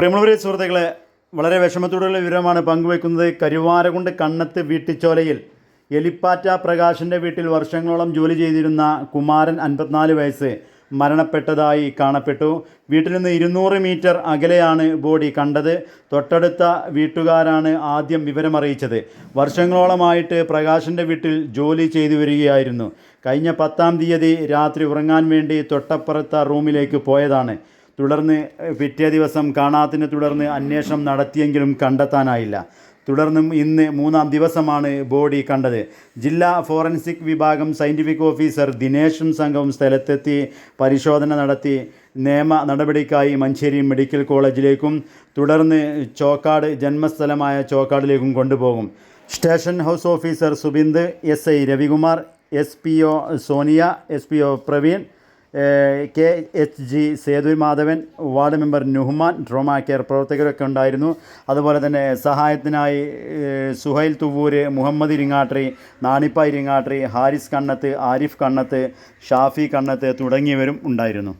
പ്രിയമുള്ളവരെ സുഹൃത്തുക്കളെ വളരെ വിഷമത്തോടുള്ള വിവരമാണ് പങ്കുവെക്കുന്നത് കരുവാരകുണ്ട് കണ്ണത്ത് വീട്ടിച്ചോലയിൽ എലിപ്പാറ്റ പ്രകാശിന്റെ വീട്ടിൽ വർഷങ്ങളോളം ജോലി ചെയ്തിരുന്ന കുമാരൻ അൻപത്തിനാല് വയസ്സ് മരണപ്പെട്ടതായി കാണപ്പെട്ടു. വീട്ടിൽ നിന്ന് ഇരുന്നൂറ് മീറ്റർ അകലെയാണ് ബോഡി കണ്ടത്. തൊട്ടടുത്ത വീട്ടുകാരാണ് ആദ്യം വിവരമറിയിച്ചത്. വർഷങ്ങളോളമായിട്ട് പ്രകാശിന്റെ വീട്ടിൽ ജോലി ചെയ്തു വരികയായിരുന്നു. കഴിഞ്ഞ പത്താം തീയതി രാത്രി ഉറങ്ങാൻ വേണ്ടി തൊട്ടപ്പുറത്ത റൂമിലേക്ക് പോയതാണ്. തുടർന്ന് പിറ്റേ ദിവസം കാണാത്തതിനെ തുടർന്ന് അന്വേഷണം നടത്തിയെങ്കിലും കണ്ടെത്താനായില്ല. തുടർന്നും ഇന്ന് മൂന്നാം ദിവസമാണ് ബോഡി കണ്ടത്. ജില്ലാ ഫോറൻസിക് വിഭാഗം സയന്റിഫിക് ഓഫീസർ ദിനേശും സംഘവും സ്ഥലത്തെത്തി പരിശോധന നടത്തി നിയമ നടപടിക്കായി മഞ്ചേരി മെഡിക്കൽ കോളേജിലേക്കും തുടർന്ന് ചോക്കാട് ജന്മസ്ഥലമായ ചോക്കാടിലേക്കും കൊണ്ടുപോകും. Station house officer Subind S I Ravikumar S P O Sonia S P O Praveen K H G Sethu Madhavan ward member Nuhman trauma care പ്രവർത്തകരൊക്കെ ഉണ്ടായിരുന്നു. അതുപോലെ തന്നെ സഹായത്തിനായി സുഹൈൽ തുവൂര് മുഹമ്മദ് ഇരിങ്ങാട്രി നാണിപ്പ ഇരിങ്ങാട്രി ഹാരിസ് കണ്ണത്ത് ആരിഫ് കണ്ണത്ത് ഷാഫി കണ്ണത്ത് തുടങ്ങിയവരും ഉണ്ടായിരുന്നു.